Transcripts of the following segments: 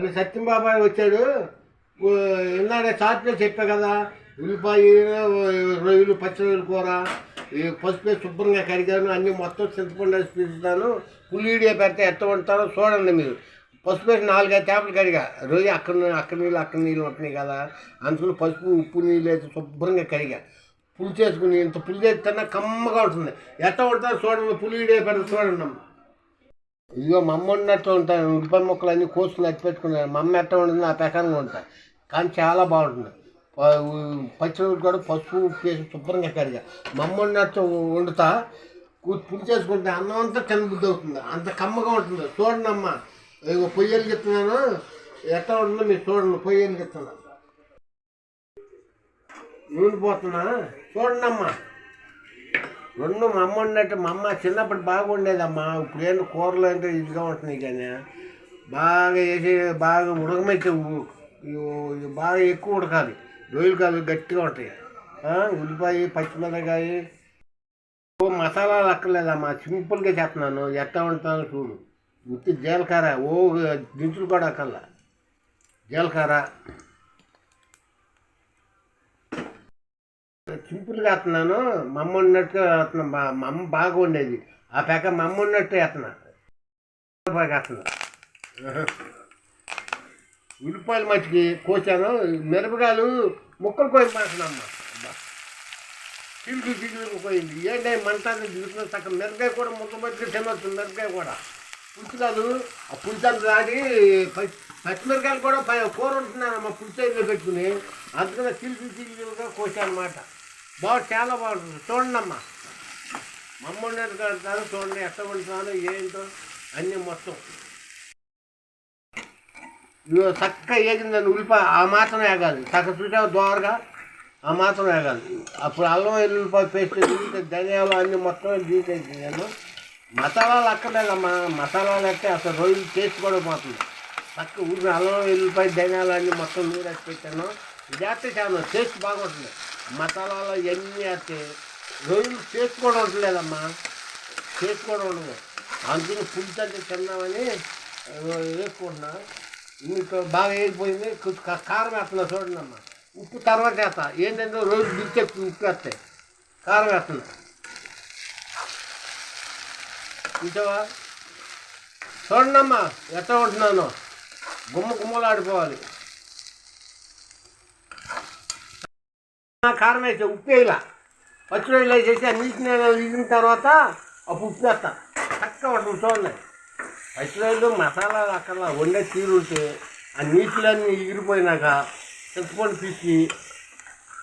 సత్యం బాబాయ్ వచ్చాడు. ఓ, ఇందాక చాట్లో చెప్పా కదా. ఉల్లిపాయ రొయ్యలు పచ్చి కూర ఈ పసుపు శుభ్రంగా కడిగాను. అన్ని మొత్తం చింతపండు వేసి పీసుతాను పుల్లిడియా పెడితే ఎట్ట ఉంటారో చూడండి మీరు. పసుపు వేసి నాలుగైదు చేపలు కడిగా. రొయ్య అక్కడ అక్కడ నీళ్ళు అక్కడ నీళ్ళు ఉంటున్నాయి కదా. అందులో పసుపు ఉప్పు నీళ్ళు వేసి శుభ్రంగా కడిగా. పులి చేసుకుని ఇంత పులి చేస్తున్నా కమ్మగా ఉంటుంది. ఎట్ట ఉంటారో చూడండి. పుల్లిడియా పెడితే చూడండి. ఇదిగో మా అమ్మ ఉన్నట్టు ఉంటాయి. ఉల్లిపాయ ముక్కలు అన్నీ కోసుకుని అట్టి పెట్టుకున్నాను మమ్మ ఎట్ట ఉంటుంది ఆ ప్రకారంగా ఉంటాయి. కానీ చాలా బాగుంటుంది. ప- కూడా పసుపు ఉప్పు వేసి శుభ్రంగా కడిగా. మమ్మ ఉన్నట్టు వండుతా. కూ- పులి చేసుకుంటే అన్నం అంతా తినబుద్ధి అవుతుంది. అంత కమ్మగా ఉంటుంది. చూడండి ఇదిగో పొయ్యలు చెప్తున్నాను ఎట్లా ఉంటుందో మీరు చూడండి. పొయ్యలు చెప్తున్నాను నూనె పోతున్నా. చూడండి అమ్మా. రెండు మా అమ్మ ఉన్నట్టు మా అమ్మ చిన్నప్పుడు బాగా ఉండేదమ్మా ఇప్పుడు ఏంటి కూరలు అంటే ఇదిగా ఉంటున్నాయి కానీ బాగా వేసి బాగా ఉడకమైతే బాగా ఎక్కువ ఉడకాలి. రొయ్యలు కాలు గట్టిగా ఉంటాయి. ఉల్లిపాయ పచ్చిమిరకాయ ఓ మసాలాలు అక్కర్లేదమ్మా. సింపుల్గా చెప్తున్నాను ఎట్లా ఉంటానో చూడు. ఉత్తి జీలకర్ర. ఓ దించులు కూడా అక్కర్లా. జీలకర్ర. సింపుల్గా వేస్తున్నాను. మమ్మ ఉన్నట్టుగా వేస్తున్నాను మా అమ్మ బాగా ఉండేది ఆ పెక్క మా అమ్మ ఉన్నట్టు వేస్తున్నా. బాగా వేస్తున్నా. ఉల్లిపాయలు మట్టికి కోసాను. మిరపకాయలు ముక్కలు కోయి మాట్లాడమ్మా చిలుకు చిలుకు పోయింది ఏంటంటే మంట దిగుతున్న సగం మిరపకాయ కూడా ముక్క పట్టుకు తినొచ్చు మిరపకాయ కూడా. పులుసు కాదు ఆ పులుసాలు దాటి పచ్చి పచ్చిమిరకాయలు కూడా కూర ఉంటున్నానమ్మ పులుసు పెట్టుకుని. అందుకని చిలుకు చిలుకుగా కోసానమాట. బాగా చాలా బాగుంటుంది. చూడండి అమ్మా మమ్మల్ని కడతారు చూడండి ఎట్లా ఏంటో అన్నీ మొత్తం. ఇదిగో చక్కగా ఏగిందని ఉల్లిపాయ. ఆ మాత్రం వేగాలి చక్క చూసావు దోరగా ఆ మాత్రం వేగాలి అప్పుడు అల్లం వెల్లుల్లిపాయ పేస్ట్ దీంట్లో ధనియాలు అన్నీ మొత్తం దీంట్లో నేను మసాలాలు అక్కర్లేదమ్మా. మసాలాలు అయితే అసలు రొయ్యలు టేస్ట్ కూడా పోతుంది. చక్క ఊరిని అల్లం వెల్లుల్లిపాయ ధనియాలు అన్నీ మొత్తం నూనె వేసి పెట్టాను ఇది చాలా టేస్ట్ బాగుంటుంది. మతాలలో ఎన్ని అయితే రోజులు చేసుకోవడం ఉండలేదమ్మా. చేసుకోవడం కూడా ఉండదు అందుకని ఫుడ్ అంటే తిన్నామని వేసుకుంటున్నా. మీకు బాగా వేగిపోయింది కారం వేస్తున్నా చూడండి అమ్మా ఉప్పు తర్వాత వేస్తా. ఏంటంటే రోజు బిచ్చే ఉప్పు వేస్తాయి కారం వేస్తున్నా. చూసావా? చూడండి అమ్మా ఎట్లా ఉంటున్నాను. గుమ్మ గుమ్మలు ఆడిపోవాలి కారం వేసే ఉప్పు వేయలా. పచ్చిరొయ్యలు వేసేసి ఆ నీటి ఇగిన తర్వాత అప్పుడు ఉప్పు వేస్తాను చక్కగా ఉంటుంది చూడండి. పచ్చిరొయ్యలు మసాలా అక్కడ వండే తీరుంటే ఆ నీటిలన్నీ ఎగిరిపోయినాక చింతపండు పీసి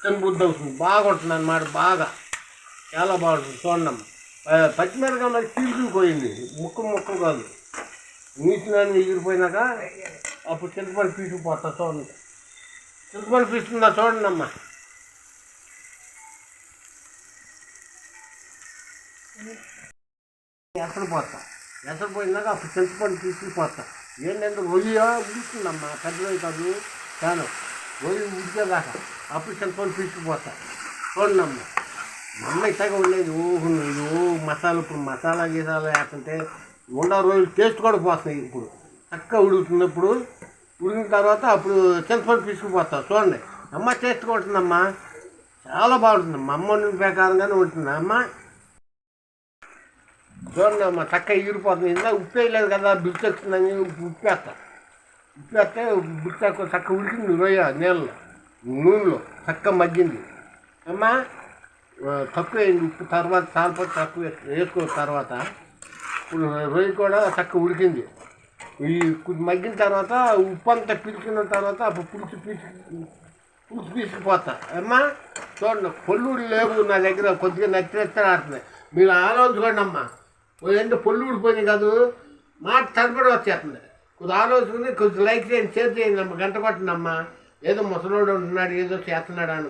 తినబుద్ధి అవుతుంది. బాగుంటుంది అన్నమాట బాగా. చాలా బాగుంటుంది చూడండి పచ్చిమిరకాయ మరి చీల్చుకు పోయింది ముక్కలు ముక్కలు కాదు. నీటిలన్నీ ఎగిరిపోయినాక అప్పుడు చింతపండు పీసుకుపోతా చూడండి. చింతపండు పీసుకుందా చూడండి అమ్మా ఎసరు పోతా. ఎసరు పోయినాక అప్పుడు చింతపండు తీసుకుపోతా. ఏంటంటే రొయ్య ఉడుకుందమ్మా పెద్ద రొయ్య కాదు. చాలు రొయ్య ఉడికేదాకా అప్పుడు చింతపండు తీసుకుపోతా. చూడండమ్మా. మా అమ్మ ఇట్లాగా ఉండేది. ఓహో ఓ మసాలా ఇప్పుడు మసాలా గీసాలా వేస్తుంటే ఉండ రోజులు టేస్ట్ కూడా పోతున్నాయి ఇప్పుడు. చక్కగా ఉడుకుతున్నప్పుడు ఉడికిన తర్వాత అప్పుడు చింతపండు తీసుకుపోతా. చూడండి. అమ్మ టేస్ట్ ఉంటుందమ్మా. చాలా బాగుంటుంది. అమ్మ ప్రకారంగానే ఉంటుంది అమ్మ చూడండి అమ్మ చక్క ఎగిరిపోతుంది ఇందా ఉప్పు వేయలేదు కదా బిర్చి వచ్చిందని ఉప్పు వేస్తా ఉప్పు వేస్తే బిర్చి చక్క ఉడికింది రొయ్య నీళ్ళలో నూనెలో చక్క మగ్గింది అమ్మా తక్కువ వేయండి ఉప్పు తర్వాత సాల్పతి తక్కువ వేసుకో తర్వాత ఇప్పుడు రొయ్య కూడా చక్క ఉడికింది ఈ మగ్గిన తర్వాత ఉప్పు అంతా పిలిచిన తర్వాత అప్పుడు పులుసు పీసి పులుసు పీసుకుపోతా అమ్మా చూడండి పొల్లుడు లేవు నా దగ్గర కొద్దిగా నచ్చినట్టు ఆడుతున్నాయి మీరు ఆలోచించుకోండి అమ్మా ఏంటంటే పొల్లు ఊడిపోయినాయి కాదు. మాట తడబడి వచ్చేస్తుంది. కొద్దిగా ఆలోచించుకుని కొంచెం లైక్ చేయండి షేర్ చేయండి అమ్మ గంట కొట్టినమ్మా ఏదో ముసలోడు ఉంటున్నాడు ఏదో చేస్తున్నాడు అని.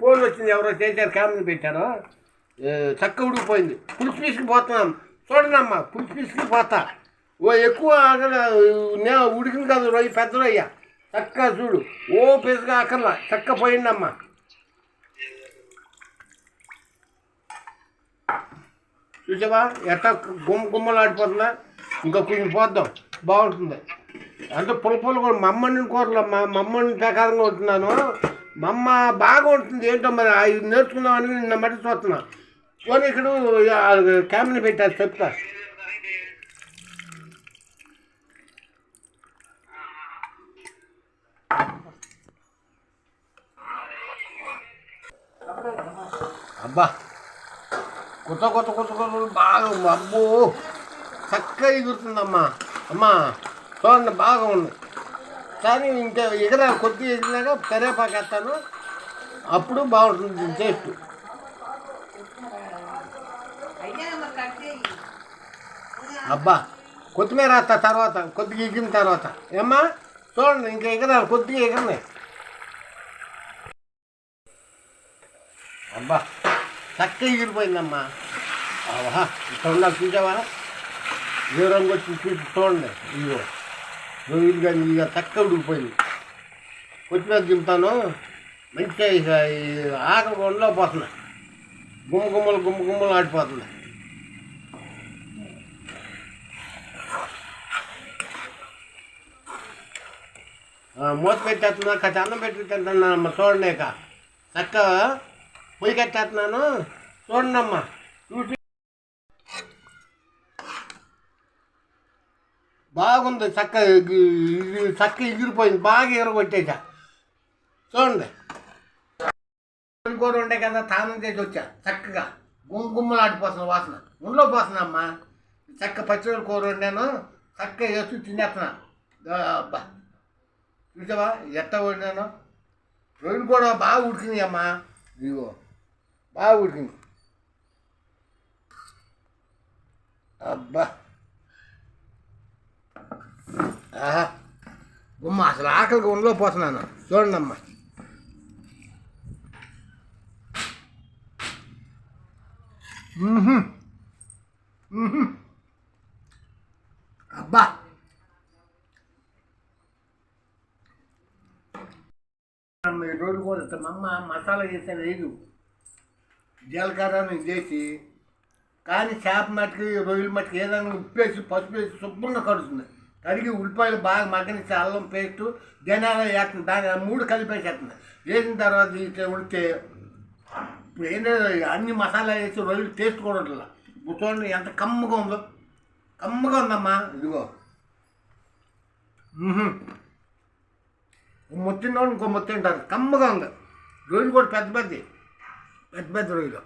ఫోన్ వచ్చింది ఎవరో చేశారు క్యామెరా పెట్టారో. చక్క ఉడికిపోయింది పులుసు పీసుకుపోతున్నాం చూడండి అమ్మా పులుసు పీసుకుపోతా ఓ ఎక్కువ నే ఉడికింది కాదు రొయ్య పెద్ద రొయ్య. చక్కగా చూడు. ఓ పిసుగా అక్కర్లా చక్క పోయిందమ్మా చూసావా? ఎట్లా గుమ్మ గుమ్మలాడిపోతుందా? ఇంకా కొంచెం పోద్దాం. బాగుంటుంది. అంటే పులపలు కూడా మమ్మల్ని కోరలే మా మా ప్రకారంగా ఉంటున్నాను. మమ్మ బాగా ఉంటుంది ఏంటో మరి అవి నేర్చుకుందామని నిన్న మట్టి చూస్తున్నా. పోనీ ఇక్కడ క్యామెరా పెట్టారు చెప్తా. అబ్బా. కొత్త కొత్త కొత్త కొత్త బాగా అబ్బో చక్కగా ఎగురుతుందమ్మా. అమ్మా చూడండి బాగా ఉంది. కానీ ఇంకా ఎగర కొద్దిగా ఎగిరినాక కరేపాకు వేస్తాను. అప్పుడు బాగుంటుంది టేస్ట్. అబ్బా కొత్తిమీర వేస్తా తర్వాత కొద్దిగా ఎగిన తర్వాత. ఏమ్మా చూడండి ఇంకా ఎగరాలి కొద్దిగా ఎగరనే అబ్బా చక్క ఎగిరిపోయిందమ్మా. ఆహా ఇక్కడ ఉన్నా చూసావా? ఏ రంగు వచ్చి చూసి చూడండి. ఇదిగో రొయ్యలు కానీ ఇక చక్కగా ఉడికిపోయింది. కొత్తిమీర దింపుతాను. మంచిగా ఆకలి కొండలో పోతున్నా గుమ్మ గుమ్మలు గుమ్మ గుమ్మలు ఆడిపోతుంది మూత పెట్టేస్తున్నా కథ అన్నం పెట్టి తింటున్నానమ్మ చూడండి ఇక. చక్కగా పొయ్యి కట్టేస్తున్నాను. చూడండి అమ్మా చూసి. బాగుంది చక్క ఇది చక్క ఎగిరిపోయింది బాగా ఎగరగొట్టేసా చూడండి. కూర ఉండే కదా తానం చేసి వచ్చా చక్కగా. గుమ్మ గుమ్మలు వాసన. ఉండలో పోతున్నా అమ్మా. చక్క పచ్చడి కూర వండాను చక్క వేసి తినేస్తున్నా. అబ్బా. చూసావా? ఎట్ట వండాను? రొయ్యలు కూడా బాగా ఉడికినాయి అమ్మా. ఇదిగో. బాగా ఉడికింది అబ్బా. ఆహా. గుమ్మ అసలు ఆకలికి ఉండలో పోతున్నాను. చూడండి అమ్మా. అబ్బా. అమ్మ, ఈ రోజు కూడా మా అమ్మ మసాలా చేసిన లేదు. జీలకర్రను చేసి కానీ చేప మట్టుకు రొయ్యల మట్టుకు ఏదైనా ఉప్పేసి పసుపు వేసి శుభ్రంగా కడుతుంది కడిగి ఉల్లిపాయలు బాగా మగ్గనిచ్చి అల్లం పేస్టు జనాలు వేస్తుంది దాని ఆ మూడు కలిపేసేస్తుంది వేసిన తర్వాత ఇట్లా ఉడితే ఇప్పుడు ఏంటంటే అన్ని మసాలా వేసి రొయ్యలు టేస్ట్ కూడా ఉంటుంది చూడండి ఎంత కమ్మగా ఉందో. కమ్మగా ఉందమ్మా. ఇదిగో. మ్మ్హ్మ్. ముత్తినోడు ఇంకో ముత్తి ఉంటారు కమ్మగా ఉంది. రొయ్యలు కూడా పెద్ద పెద్ద పెద్ద పెద్ద రొయ్యలు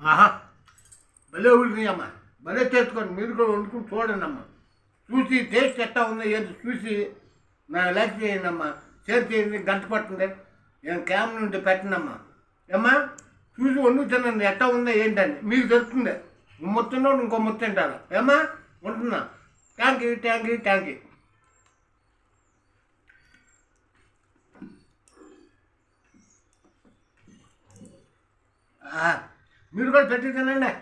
ఆహా భలే ఉడికినాయమ్మా భలే చేసుకోండి మీరు కూడా వండుకుని చూడండి అమ్మా. చూసి టేస్ట్ ఎట్టా ఉందో ఏంటి చూసి నా లైక్ చేయండి అమ్మా. షేర్ చేయండి గంట పట్టింది నేను క్యామ్ నుండి పెట్టండమ్మా ఏమ్మా చూసి వండుతున్నాను ఎట్టా ఉందో ఏంటని మీకు తెలుస్తుంది ముత్తినోడు ఇంకో మొత్తం తింటారు ఏమ్మా ఉంటున్నా thank you thank you thank you ఆ, మీరు కూడా పెట్టి తినండి.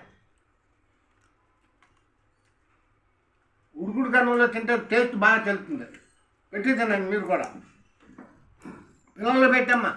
ఉడుకుడు కన్నంలో తింటే టేస్ట్ బాగా తెలుస్తుంది. పెట్టి తినండి మీరు కూడా. పిల్లలు పెట్టమ్మా.